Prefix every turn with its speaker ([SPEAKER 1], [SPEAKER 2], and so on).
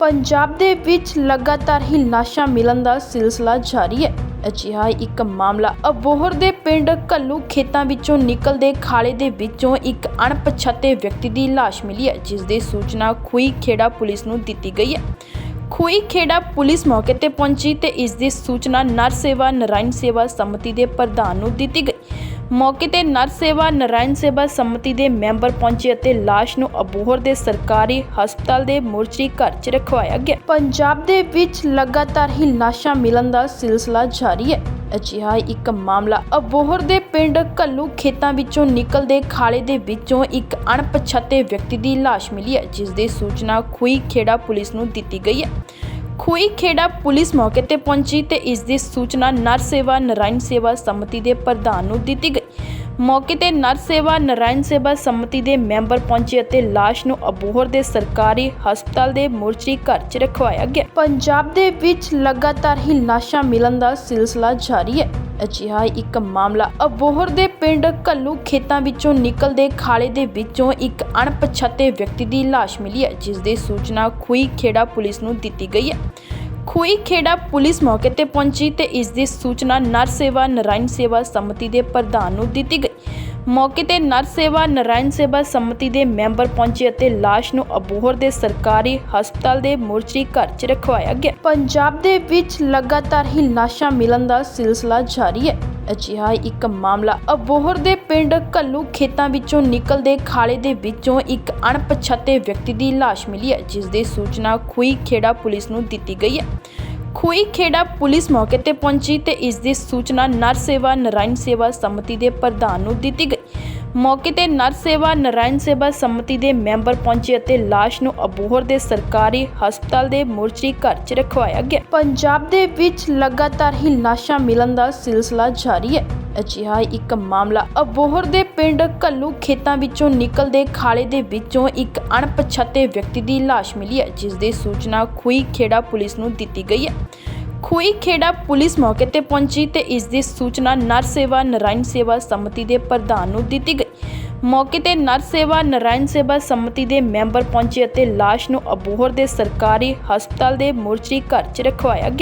[SPEAKER 1] ਪੰਜਾਬ ਦੇ ਵਿੱਚ ਲਗਾਤਾਰ ਹੀ ਲਾਸ਼ਾਂ ਮਿਲਣ ਦਾ ਸਿਲਸਿਲਾ ਜਾਰੀ ਹੈ। ਅਜਿਹਾ ਇੱਕ ਮਾਮਲਾ ਅਬੋਹਰ ਦੇ ਪਿੰਡ ਕੱਲੂ ਖੇਤਾਂ ਵਿੱਚੋਂ ਨਿਕਲਦੇ ਖਾਲੇ ਦੇ ਵਿੱਚੋਂ ਇੱਕ ਅਣਪਛਾਤੇ ਵਿਅਕਤੀ ਦੀ ਲਾਸ਼ ਮਿਲੀ ਹੈ, ਜਿਸ ਦੀ ਸੂਚਨਾ ਖੂਈ ਖੇੜਾ ਪੁਲਿਸ ਨੂੰ ਦਿੱਤੀ ਗਈ ਹੈ। ਖੂਈ ਖੇੜਾ ਪੁਲਿਸ ਮੌਕੇ ਤੇ ਪਹੁੰਚੀ ਤੇ ਇਸ ਦੀ ਸੂਚਨਾ ਨਰ ਸੇਵਾ ਨਰਾਇਣ ਸੇਵਾ ਸਮਿਤੀ ਦੇ ਪ੍ਰਧਾਨ ਨੂੰ ਦਿੱਤੀ ਗਈ। ਮੌਕੇ ਤੇ ਨਰ ਸੇਵਾ ਨਰਾਇਣ ਸੇਵਾ ਸਮਿਤੀ ਦੇ ਮੈਂਬਰ ਪਹੁੰਚੇ ਅਤੇ ਲਾਸ਼ ਨੂੰ ਅਬੋਹਰ ਦੇ ਸਰਕਾਰੀ ਹਸਪਤਾਲ ਦੇ ਮੋਰਚਰੀ ਘਰ 'ਚ ਰਖਵਾਇਆ ਗਿਆ। ਪੰਜਾਬ ਦੇ ਵਿੱਚ ਲਗਾਤਾਰ ਹੀ ਲਾਸ਼ਾਂ ਮਿਲਣ ਦਾ ਸਿਲਸਿਲਾ ਜਾਰੀ ਹੈ। ਅਜਿਹਾ ਇੱਕ ਮਾਮਲਾ ਅਬੋਹਰ ਦੇ ਪਿੰਡ ਕੱਲੂ ਖੇਤਾਂ ਵਿੱਚੋਂ ਨਿਕਲਦੇ ਖਾਲੇ ਦੇ ਵਿੱਚੋਂ ਇੱਕ ਅਣਪਛਾਤੇ ਵਿਅਕਤੀ ਦੀ ਲਾਸ਼ ਮਿਲੀ ਹੈ, ਜਿਸ ਦੀ ਸੂਚਨਾ ਖੂਈ ਖੇੜਾ ਪੁਲਿਸ ਨੂੰ ਦਿੱਤੀ ਗਈ ਹੈ। ਖੂਈ ਖੇੜਾ ਪੁਲਿਸ ਮੌਕੇ ਤੇ ਪਹੁੰਚੀ ਤੇ ਇਸ ਦੀ ਸੂਚਨਾ ਨਰ ਸੇਵਾ ਨਰਾਇਣ ਸੇਵਾ ਸਮਿਤੀ ਦੇ ਪ੍ਰਧਾਨ ਨੂੰ ਦਿੱਤੀ ਗਈ ਮੌਕੇ ਤੇ ਨਰ ਸੇਵਾ, ਨਰਾਇਣ ਸੇਵਾ ਸਮਿਤੀ ਦੇ ਮੈਂਬਰ ਪਹੁੰਚੇ ਅਤੇ ਲਾਸ਼ ਨੂੰ ਅਬੋਹਰ ਦੇ ਸਰਕਾਰੀ ਹਸਪਤਾਲ ਦੇ ਮੋਰਚਰੀ ਘਰ 'ਚ ਰਖਵਾਇਆ ਗਿਆ। ਪੰਜਾਬ ਦੇ ਵਿੱਚ ਲਗਾਤਾਰ ਹੀ ਲਾਸ਼ਾਂ ਮਿਲਣ ਦਾ ਸਿਲਸਿਲਾ ਜਾਰੀ ਹੈ। ਅਜਿਹਾ ਇੱਕ ਮਾਮਲਾ ਅਬੋਹਰ ਦੇ ਪਿੰਡ ਕੱਲੂ ਖੇਤਾਂ ਵਿੱਚੋਂ ਨਿਕਲਦੇ ਖਾਲੇ ਦੇ ਵਿੱਚੋਂ ਇੱਕ ਅਣਪਛਾਤੇ ਵਿਅਕਤੀ ਦੀ ਲਾਸ਼ ਮਿਲੀ ਹੈ, ਜਿਸ ਦੀ ਸੂਚਨਾ ਖੂਈ ਖੇੜਾ ਪੁਲਿਸ ਨੂੰ ਦਿੱਤੀ ਗਈ ਹੈ। ਖੂਈ ਖੇੜਾ ਪੁਲਿਸ ਮੌਕੇ ਤੇ ਪਹੁੰਚੀ ਤੇ ਇਸ ਦੀ ਸੂਚਨਾ ਨਰ ਸੇਵਾ ਨਰਾਇਣ ਸੇਵਾ ਸਮਿਤੀ ਦੇ ਪ੍ਰਧਾਨ ਨੂੰ ਦਿੱਤੀ ਗਈ। ਮੌਕੇ ਤੇ ਨਰ ਸੇਵਾ ਨਰਾਇਣ ਸੇਵਾ ਸਮਿਤੀ ਦੇ ਮੈਂਬਰ ਪਹੁੰਚੇ ਅਤੇ ਲਾਸ਼ ਨੂੰ ਅਬੋਹਰ ਦੇ ਸਰਕਾਰੀ ਹਸਪਤਾਲ ਦੇ ਮੋਰਚਰੀ ਘਰ 'ਚ ਰਖਵਾਇਆ ਗਿਆ। ਪੰਜਾਬ ਦੇ ਵਿੱਚ ਲਗਾਤਾਰ ਹੀ ਲਾਸ਼ਾਂ ਮਿਲਣ ਦਾ ਸਿਲਸਿਲਾ ਜਾਰੀ ਹੈ। ਅਜਿਹਾ ਇੱਕ ਮਾਮਲਾ। ਅਬੋਹਰ ਦੇ ਪਿੰਡ ਕੱਲੂ ਖੇਤਾਂ ਵਿੱਚੋਂ ਨਿਕਲਦੇ ਖਾਲੇ ਦੇ ਵਿੱਚੋਂ ਇੱਕ ਅਣਪਛਾਤੇ ਵਿਅਕਤੀ ਦੀ ਲਾਸ਼ ਮਿਲੀ ਹੈ, ਜਿਸ ਦੀ ਸੂਚਨਾ ਖੂਈ ਖੇੜਾ ਪੁਲਿਸ ਨੂੰ ਦਿੱਤੀ ਗਈ ਹੈ। ਖੂਈ ਖੇੜਾ ਪੁਲਿਸ ਮੌਕੇ ਤੇ ਪਹੁੰਚੀ ਤੇ ਇਸ ਦੀ ਸੂਚਨਾ ਨਰ ਸੇਵਾ ਨਰਾਇਣ ਸੇਵਾ ਸਮਿਤੀ ਦੇ ਪ੍ਰਧਾਨ ਨੂੰ ਦਿੱਤੀ ਗਈ। ਮੌਕੇ ਤੇ ਨਰ ਸੇਵਾ, ਨਰਾਇਣ ਸੇਵਾ ਸਮਿਤੀ ਦੇ ਮੈਂਬਰ ਪਹੁੰਚੇ ਅਤੇ ਲਾਸ਼ ਨੂੰ ਅਬੋਹਰ ਦੇ ਸਰਕਾਰੀ ਹਸਪਤਾਲ ਦੇ ਮੋਰਚਰੀ ਘਰ 'ਚ ਰਖਵਾਇਆ ਗਿਆ। ਪੰਜਾਬ ਦੇ ਵਿੱਚ ਲਗਾਤਾਰ ਹੀ ਲਾਸ਼ਾਂ ਮਿਲਣ ਦਾ ਸਿਲਸਿਲਾ ਜਾਰੀ ਹੈ। ਅਜਿਹਾ ਇੱਕ ਮਾਮਲਾ ਅਬੋਹਰ ਦੇ ਪਿੰਡ ਕੱਲੂ ਖੇਤਾਂ ਵਿੱਚੋਂ ਨਿਕਲਦੇ ਖਾਲੇ ਦੇ ਵਿੱਚੋਂ ਇੱਕ ਅਣਪਛਾਤੇ ਵਿਅਕਤੀ ਦੀ ਲਾਸ਼ ਮਿਲੀ ਹੈ, ਜਿਸ ਦੀ ਸੂਚਨਾ ਖੂਈ ਖੇੜਾ ਪੁਲਿਸ ਨੂੰ ਦਿੱਤੀ ਗਈ ਹੈ। ਖੂਈ ਖੇੜਾ ਪੁਲਿਸ ਮੌਕੇ ਤੇ ਪਹੁੰਚੀ ਤੇ ਇਸ ਦੀ ਸੂਚਨਾ ਨਰ ਸੇਵਾ ਨਰਾਇਣ ਸੇਵਾ ਸਮਿਤੀ ਦੇ ਪ੍ਰਧਾਨ ਨੂੰ ਦਿੱਤੀ ਗਈ। ਮੌਕੇ ਤੇ ਨਰ ਸੇਵਾ ਨਰਾਇਣ ਸੇਵਾ ਸਮਿਤੀ ਦੇ ਮੈਂਬਰ ਪਹੁੰਚੇ ਅਤੇ ਲਾਸ਼ ਨੂੰ ਅਬੋਹਰ ਦੇ ਸਰਕਾਰੀ ਹਸਪਤਾਲ ਦੇ ਮੋਰਚਰੀ ਘਰ 'ਚ ਰਖਵਾਇਆ ਗਿਆ।